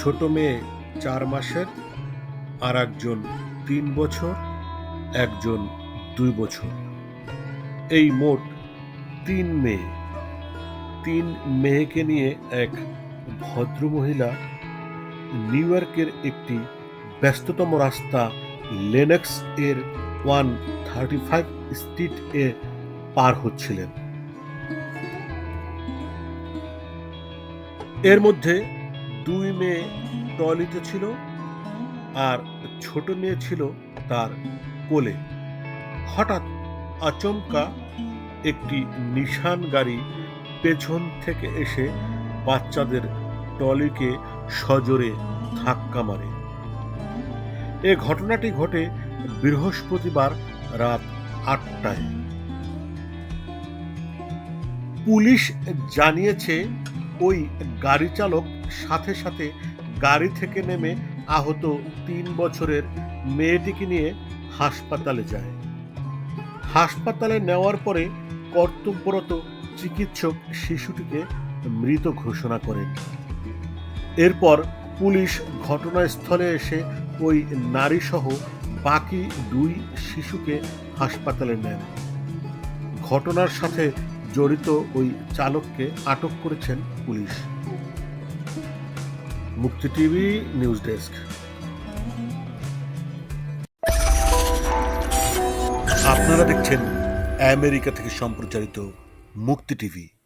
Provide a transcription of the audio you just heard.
ছোট মেয়ে চার মাসের আর একজন তিন বছর, একজন দুই বছর। এই মোট তিন মেয়ে। তিন মেয়েকে নিয়ে এক ভদ্রমহিলা নিউ ইয়র্কের একটি ব্যস্ততম রাস্তা লেনেক্স এর ওয়ান থার্টি ফাইভ স্ট্রিট এ পার হচ্ছিলেন। এর মধ্যে দুই মেয়ে টয়লেটে ছিল আর ছোট মেয়ে ছিল তার কোলে। হঠাৎ আচমকা একটি নিশান গাড়ি পেছন থেকে এসে বাচ্চাদের ট্রলিকে সজোরে ধাক্কা মারে। এ ঘটনাটি ঘটে বৃহস্পতিবার রাত আটটায়। পুলিশ জানিয়েছে ওই গাড়ি চালক সাথে সাথে গাড়ি থেকে নেমে আহত তিন বছরের মেয়েটিকে নিয়ে হাসপাতালে যায়। হাসপাতালে নেওয়ার পরে কর্তব্যরত চিকিৎসক শিশুটিকে মৃত ঘোষণা করেন এরপর পুলিশ ঘটনাস্থলে এসে ওই নারীসহ বাকি দুই শিশুকে হাসপাতালে নেন। ঘটনার সাথে জড়িত ওই চালককে আটক করেছেন পুলিশ। মুক্তি টিভি নিউজ ডেস্ক। আপনারা দেখছেন আমেরিকা থেকে সম্প্রচারিত মুক্তি টিভি।